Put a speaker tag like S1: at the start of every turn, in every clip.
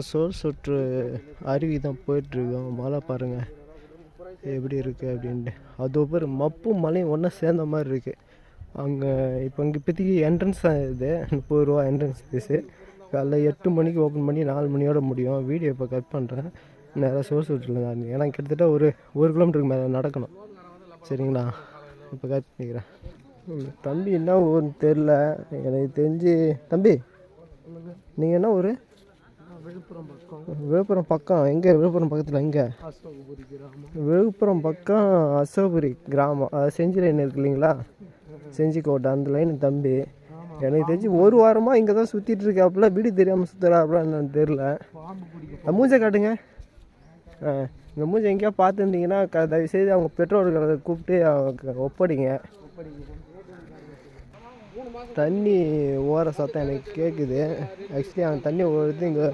S1: சோர் சுற்று அருவி தான் போயிட்டுருக்கோம். மழை பாருங்கள் எப்படி இருக்குது அப்படின்ட்டு. அது பேர் மப்பும் மலையும் ஒன்றா சேர்ந்த மாதிரி இருக்குது அங்கே இப்போ இங்கே இப்போதைக்கு என்ட்ரன்ஸ் தான் இது. முப்பது ரூபா என்ட்ரன்ஸ் ஃபீஸு காலைல எட்டு மணிக்கு ஓப்பன் பண்ணி நாலு மணியோட முடியும். வீடியோ இப்போ கட் பண்ணுறேன் நேராக சோர் சுற்றில் நான் ஏன்னா கிட்டத்தட்ட ஒரு ஒரு கிலோமீட்டருக்கு மேலே நடக்கணும். சரிங்களா? இப்போ கட் பண்ணிக்கிறேன். தம்பி என்ன ஊர்னு தெரில எனக்கு தெரிஞ்சு தம்பி நீங்கள் என்ன ஊர்?
S2: விழுப்புரம் பக்கம்.
S1: விழுப்புரம் பக்கம் எங்கே? விழுப்புரம் பக்கத்தில் எங்கே?
S2: அசோகபுரி கிராமம்.
S1: விழுப்புரம் பக்கம் அசோபுரி கிராமம். செஞ்சி லைன் இருக்கு இல்லைங்களா? செஞ்சிக்கோட்டை அந்த லைன் தம்பி. எனக்கு தெரிஞ்சு ஒரு வாரமாக இங்கே தான் சுற்றிட்டு இருக்காப்புல. வீடு தெரியாமல் சுற்றுறாப்புல என்னன்னு தெரில மூஞ்சை காட்டுங்க. ஆ இந்த மூஞ்சை எங்கேயா பார்த்துருந்தீங்கன்னா தயவுசெய்து அவங்க பெற்றோர்களை கூப்பிட்டு அவங்க ஒப்படைங்க. தண்ணி ஓர சத்தம் எனக்கு கேட்குது ஆக்சுவலி அவன் தண்ணி ஓடுறது இங்கே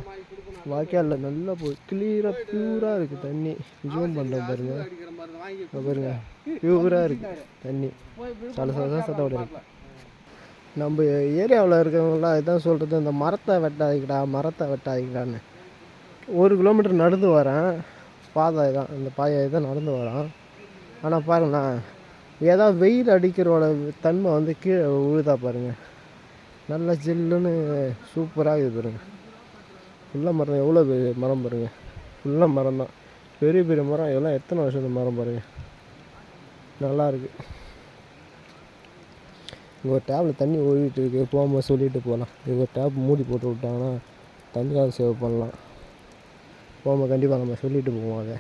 S1: வாய்க்காலில் நல்லா போ கிளியராக பியூராக இருக்குது தண்ணி. ஜூம் பண்ணுறேன் பாருங்க. பாருங்க. பியூராக இருக்குது தண்ணி. சல சல சத்தோட இருக்கு நம்ம ஏரியாவில் இருக்கிறவங்களாம் இதான் சொல்கிறது இந்த மரத்தை வெட்டாதீங்கடா மரத்தை வெட்டாதீங்கடான்னு. ஒரு கிலோமீட்டர் நடந்து வரேன் பாதை தான் இந்த பாயை தான் நடந்து வரேன் ஆனால் பாருங்களேன் ஏதாவது வெயில் அடிக்கிறோட தன்மை வந்து கீழே விழுதா பாருங்கள் நல்லா ஜில்லுன்னு சூப்பராக இது பாருங்கள் ஃபுல்லாக மரம் எவ்வளோ பெரிய மரம் பாருங்கள் ஃபுல்லாக மரம் தான். பெரிய பெரிய மரம் எல்லாம் எத்தனை வருஷத்து மரம் பாருங்கள் நல்லாயிருக்கு இங்கே ஒரு டேப்பில் தண்ணி ஓடிட்டு இருக்கு. போகும்போது சொல்லிட்டு போகலாம். இங்கே ஒரு டேப் மூடி போட்டு விட்டாங்கன்னா தண்ணியாக சேவ் பண்ணலாம். போகும்போது கண்டிப்பாக நம்ம சொல்லிட்டு போவோம் அதை.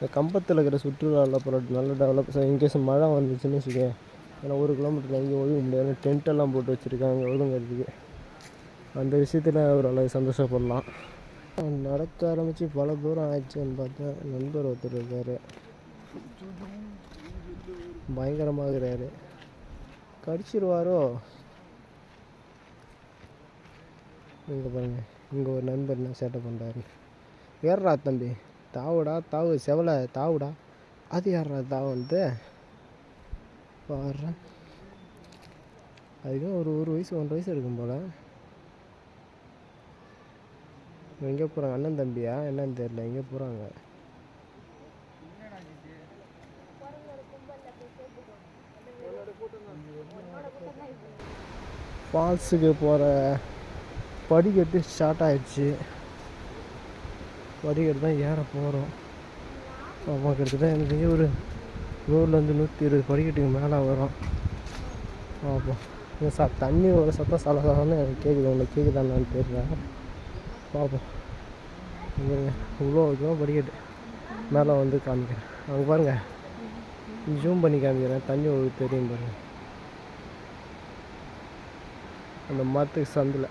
S1: இந்த கம்பத்தில் இருக்கிற சுற்றுலாவில் அப்புறம் நல்ல டெவலப் இன்கேஸ் மழை வந்துச்சுன்னு வச்சுக்கேன் ஏன்னா ஒரு கிலோமீட்டரில் எங்கேயும் ஒழுங்க முடியாது. டென்ட் எல்லாம் போட்டு வச்சுருக்காங்க ஒழுங்கிறதுக்கு அந்த விஷயத்தில் ஓரளவு சந்தோஷப்படலாம். நடக்க ஆரம்பித்து பல தூரம் ஆயிடுச்சுன்னு பார்த்தா நண்பர் ஒருத்தர் இருக்கார். பயங்கரமாக இருக்கிறாரு கடிச்சிருவாரோ? இங்கே பாருங்க இங்கே ஒரு நண்பர் என்ன சேட்டை பண்ணுறாரு ஏறா தம்பி? தாவுடா தாவு செவலை தாவுடா. அது யாரா வந்து? பாடுறேன் அதுக்கும் ஒரு ஒரு வயசு ஒன்றரை வயசு இருக்கும் போல். எங்கே போகிறாங்க அண்ணன் தம்பியா? என்னன்னு தெரியல. எங்கே போகிறாங்க ஃபால்ஸுக்கு போகிற படிக்கட்டு ஸ்டார்ட் ஆயிடுச்சு. படிக்கட்டு தான் ஏற போகிறோம் ஆமாம் கிட்டத்தட்ட எனக்கு ஒரு நூறுலேருந்து நூற்றி இருபது படிக்கட்டுக்கு மேலே வரும். பார்ப்போம் இந்த ச தண்ணி ஒரு சத்தம் சல சலன்னு எனக்கு கேட்குது உங்களுக்கு கேட்குதான்னு தெரியல. பார்ப்போம் இவ்வளோ தூரம் படிக்கட்டு மேலே வந்து காமிக்கிறேன். அங்கே பாருங்கள் ஜூம் பண்ணி காமிக்கிறேன். தண்ணி ஒரு தெரியும் பாருங்கள் அந்த மரத்துக்கு சந்தில்.